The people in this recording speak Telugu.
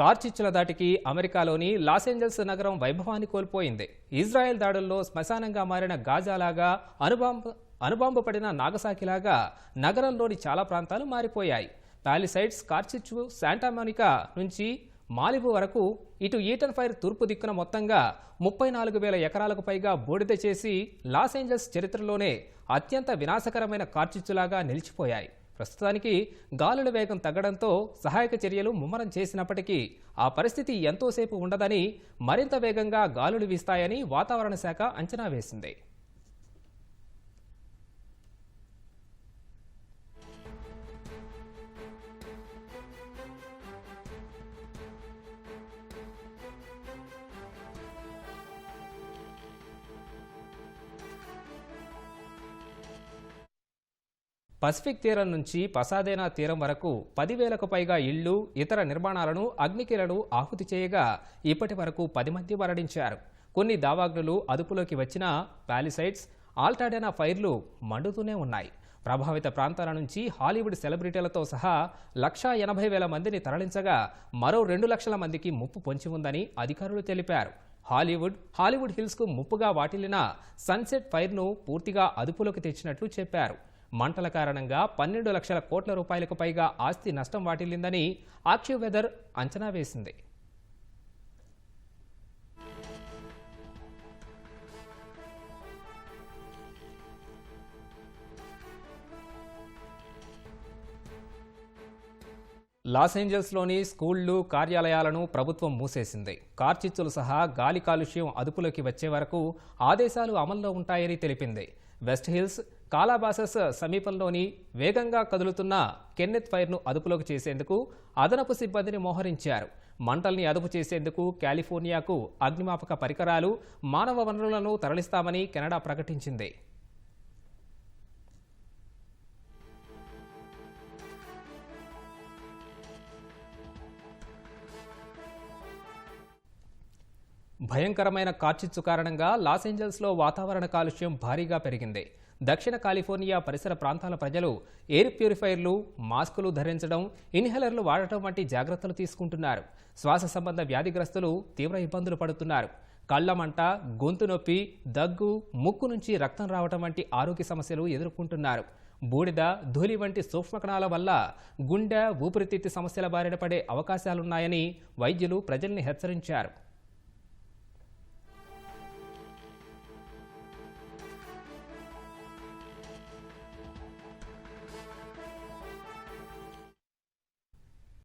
కార్చిచ్చుల దాటికి అమెరికాలోని లాస్ ఏంజల్స్ నగరం వైభవాన్ని కోల్పోయింది. ఇజ్రాయెల్ దాడుల్లో శ్మశానంగా మారిన గాజాలాగా అనుబాంబ అనుబాంబు పడిన నాగసాకిలాగా నగరంలోని చాలా ప్రాంతాలు మారిపోయాయి. ప్యాలిసైడ్స్ కార్చిచ్చు శాంటామోనికా నుంచి మాలిబు వరకు ఇటు ఈటన్ ఫైర్ తూర్పు దిక్కున మొత్తంగా ముప్పై నాలుగు వేల ఎకరాలకు పైగా బూడిద చేసి లాస్ ఏంజల్స్ చరిత్రలోనే అత్యంత వినాశకరమైన కార్చిచ్చులాగా నిలిచిపోయాయి. ప్రస్తుతానికి గాలుల వేగం తగ్గడంతో సహాయక చర్యలు ముమ్మరం చేసినప్పటికీ ఆ పరిస్థితి ఎంతోసేపు ఉండదని మరింత వేగంగా గాలులు వీస్తాయని వాతావరణ శాఖ అంచనా వేసింది. పసిఫిక్ తీరం నుంచి పసాదేనా తీరం వరకు పదివేలకు పైగా ఇళ్ళు ఇతర నిర్మాణాలను అగ్నికిలను ఆహుతి చేయగా ఇప్పటి వరకు పది మంది మరణించారు. కొన్ని దావాగ్నులు అదుపులోకి వచ్చిన ప్యాలిసైడ్స్ ఆల్టాడెనా ఫైర్లు మండుతూనే ఉన్నాయి. ప్రభావిత ప్రాంతాల నుంచి హాలీవుడ్ సెలబ్రిటీలతో సహా లక్షా ఎనభై వేల మందిని తరలించగా మరో రెండు లక్షల మందికి ముప్పు పొంచి ఉందని అధికారులు తెలిపారు. హాలీవుడ్ హాలీవుడ్ హిల్స్కు ముప్పుగా వాటిల్లిన సన్సెట్ ఫైర్ను పూర్తిగా అదుపులోకి తెచ్చినట్లు చెప్పారు. మంటల కారణంగా పన్నెండు లక్షల కోట్ల రూపాయలకు పైగా ఆస్తి నష్టం వాటిల్లిందని ఆక్యూ వెదర్ అంచనా వేసింది. లాస్ ఏంజల్స్లోని స్కూళ్ళు కార్యాలయాలను ప్రభుత్వం మూసేసింది. కార్చిచ్చులు సహా గాలి కాలుష్యం అదుపులోకి వచ్చే వరకు ఆదేశాలు అమల్లో ఉంటాయని తెలిపింది. వెస్ట్ హిల్స్ కాలాబాసస్ సమీపంలోని వేగంగా కదులుతున్న కెన్నెత్ ఫైర్ను అదుపులోకి చేసేందుకు అదనపు సిబ్బందిని మోహరించారు. మంటల్ని అదుపు చేసేందుకు కాలిఫోర్నియాకు అగ్నిమాపక పరికరాలు మానవ వనరులను తరలిస్తామని కెనడా ప్రకటించింది. భయంకరమైన కార్చిచ్చు కారణంగా లాస్ ఏంజల్స్లో వాతావరణ కాలుష్యం భారీగా పెరిగింది. దక్షిణ కాలిఫోర్నియా పరిసర ప్రాంతాల ప్రజలు ఎయిర్ ప్యూరిఫైర్లు మాస్కులు ధరించడం ఇన్హేలర్లు వాడటం వంటి జాగ్రత్తలు తీసుకుంటున్నారు. శ్వాస సంబంధ వ్యాధిగ్రస్తులు తీవ్ర ఇబ్బందులు పడుతున్నారు. కళ్ళమంట గొంతు నొప్పి దగ్గు ముక్కు నుంచి రక్తం రావటం వంటి ఆరోగ్య సమస్యలు ఎదుర్కొంటున్నారు. బూడిద ధూళి వంటి సూక్ష్మకణాల వల్ల గుండె ఊపిరితిత్తి సమస్యల బారిన పడే అవకాశాలున్నాయని వైద్యులు ప్రజల్ని హెచ్చరించారు.